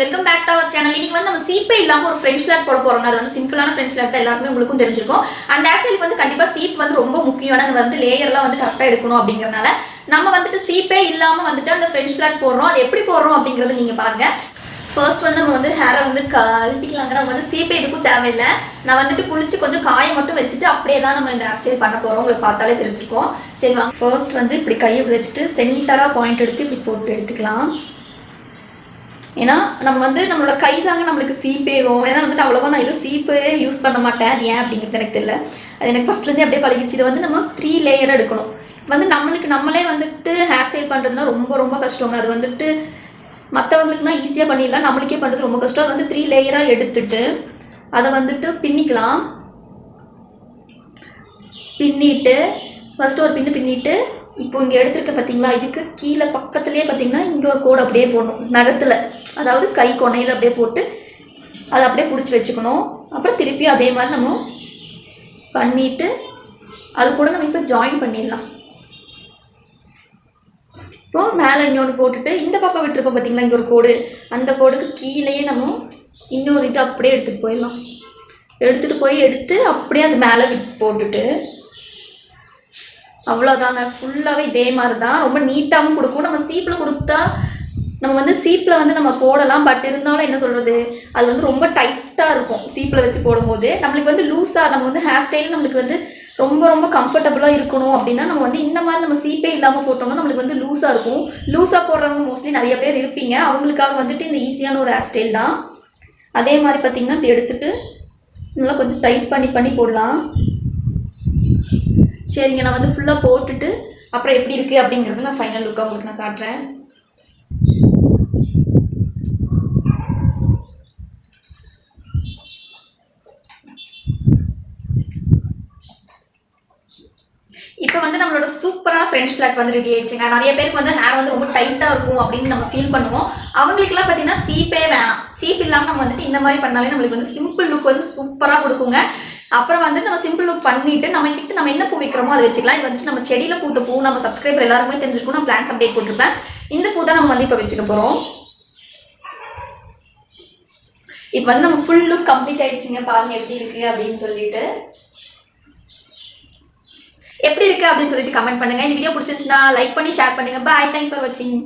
Welcome back to our channel இன்னைக்கு வந்து நம்ம சீப்பே இல்லாம ஒரு ஃப்ரெஞ்ச் ஃபிளாட் போட போறோம் அது வந்து சிம்பிளான ஃப்ரெஞ்ச் ஃபிளாட் எல்லாருமே உங்களுக்கும் தெரிஞ்சிருக்கும். அந்த ஹேர் வந்து கண்டிப்பா சீப் வந்து ரொம்ப முக்கியம் அது வந்து லேயர்லாம் வந்து கரெக்டா எடுக்கணும் அப்படிங்கறதுனால நம்ம வந்துட்டு சீப்பே இல்லாம வந்துட்டு அந்த ஃப்ரெஞ்ச் ஃபிளாட் போடுறோம். அது எப்படி போடுறோம் அப்படிங்கறத நீங்க பாருங்க. ஃபர்ஸ்ட் வந்து நம்ம வந்து ஹேரை வந்து கழட்டிக்கலாங்க நம்ம வந்து சீப்பே எதுக்கும் தேவையில்லை. நான் வந்துட்டு குளிச்சு கொஞ்சம் காய மட்டும் வச்சுட்டு அப்படியே தான் நம்ம இந்த ஹேர் ஸ்டைல் பண்ண போகிறோம் உங்களுக்கு பார்த்தாலே தெரிஞ்சிருக்கும். சரி வாங்க. ஃபர்ஸ்ட் வந்து இப்படி கையை வச்சுட்டு சென்டராக பாயிண்ட் எடுத்து இப்படி போட்டு எடுத்துக்கலாம். ஏன்னா நம்ம வந்து நம்மளோட கை தாங்க நம்மளுக்கு சீப்பேவும் ஏன்னா வந்துட்டு அவ்வளோவா நான் எதுவும் சீப்பே யூஸ் பண்ண மாட்டேன். அது ஏன் அப்படிங்கிறது எனக்கு தெரியல. அது எனக்கு ஃபஸ்ட்லேருந்து அப்படியே பழகிடுச்சு இது வந்து நம்ம த்ரீ லேயர் எடுக்கணும். வந்து நம்மளுக்கு நம்மளே வந்துட்டு ஹேர் ஸ்டைல் பண்ணுறதுனா ரொம்ப ரொம்ப கஷ்டங்க. அது வந்துட்டு மற்றவங்களுக்குனா ஈஸியாக பண்ணிடலாம். நம்மளுக்கே பண்ணுறது ரொம்ப கஷ்டம். அது வந்து த்ரீ லேயராக எடுத்துட்டு அதை வந்துட்டு பின்னிக்கலாம். பின்னிட்டு ஃபஸ்ட்டு ஒரு பின்னு பின்னிட்டு இப்போ இங்கே எடுத்திருக்க பார்த்தீங்களா இதுக்கு கீழே பக்கத்துலேயே பார்த்தீங்கன்னா இங்கே ஒரு கோடு அப்படியே போடணும். நகத்தில். அதாவது கை கொனையில் அப்படியே போட்டு அதை அப்படியே பிடிச்சி வச்சுக்கணும். அப்புறம் திருப்பி அதே மாதிரி நம்ம பண்ணிவிட்டு அது கூட நம்ம இப்போ ஜாயின் பண்ணிடலாம். இப்போது மேலே இன்னொன்று போட்டுட்டு இந்த பக்கம் விட்டுருப்போம் பார்த்தீங்களா இங்கே ஒரு கோடு. அந்த கோடுக்கு கீழேயே நம்ம இன்னொரு இது அப்படியே எடுத்துகிட்டு போயிடலாம். எடுத்துகிட்டு போய் எடுத்து அப்படியே அது மேலே விட் போட்டுட்டு அவ்வளோதாங்க ஃபுல்லாகவே இதே மாதிரி தான் ரொம்ப நீட்டாகவும் கொடுக்கும். நம்ம சீப்பில் கொடுத்தா நம்ம வந்து சீப்பில் வந்து நம்ம போடலாம் பட் இருந்தாலும் என்ன சொல்கிறது அது வந்து ரொம்ப டைட்டாக இருக்கும் சீப்பில் வச்சு போடும்போது. நம்மளுக்கு வந்து லூஸாக நம்ம வந்து ஹேர் ஸ்டைல் நம்மளுக்கு வந்து ரொம்ப ரொம்ப கம்ஃபர்டபுளாக இருக்கணும் அப்படின்னா நம்ம வந்து இந்த மாதிரி நம்ம சீப்பே இல்லாமல் போட்டோம்னா நம்மளுக்கு வந்து லூஸாக இருக்கும். லூஸாக போடுறவங்க மோஸ்ட்லி நிறைய பேர் இருப்பீங்க. அவங்களுக்காக வந்துட்டு இந்த ஈஸியான ஒரு ஹேர் ஸ்டைல் தான். அதே மாதிரி பார்த்தீங்கன்னா இப்படி எடுத்துகிட்டு நல்லா கொஞ்சம் டைட் பண்ணி பண்ணி போடலாம். சரிங்க நான் வந்து ஃபுல்லாக போட்டுட்டு அப்புறம் எப்படி இருக்குது அப்படிங்கிறது நான் ஃபைனல் லுக்காக உங்களுக்கு நான் காட்டுறேன். இப்போ வந்து நம்மளோட சூப்பரான ஃப்ரெண்ட்ஸ் ஃபிளாட் வந்து ரெடி ஆயிடுச்சுங்க. நிறைய பேருக்கு வந்து ஹேர் வந்து ரொம்ப டைட்டாக இருக்கும் அப்படின்னு நம்ம ஃபீல் பண்ணுவோம். அவங்களுக்குலாம் பார்த்தீங்கன்னா சீப்பே வேணாம். சீப் இல்லாமல் நம்ம வந்துட்டு இந்த மாதிரி பண்ணாலே நம்மளுக்கு வந்து சிம்பிள் லுக் வந்து சூப்பராக கொடுக்குங்க. அப்புறம் வந்து நம்ம சிம்பிள் லுக் பண்ணிட்டு நம்ம கிட்ட நம்ம என்ன பூ வைக்கிறோமோ அதை வச்சுக்கலாம். இது வந்துட்டு நம்ம செடியில் பூத்த பூ நம்ம சப்ஸ்கிரைபர் எல்லாருமே தெரிஞ்சிருக்கும். நான் பிளான்ஸ் அப்டேட் போட்டிருப்பேன். இந்த பூ தான் நம்ம வந்து இப்போ வச்சுக்க போகிறோம் இப்போ வந்து நம்ம ஃபுல் லுக் கம்ப்ளீட் ஆயிடுச்சுங்க. பாருங்க எப்படி இருக்கு அப்படின்னு சொல்லிட்டு. எப்படி இருக்கு அப்படின்னு சொல்லிட்டு கமெண்ட் பண்ணுங்க. இந்த வீடியோ பிடிச்சிருந்துச்சுன்னா லைக் பண்ணி ஷேர் பண்ணுங்க. பாய் தேங்க்ஸ் ஃபார் வாட்சிங்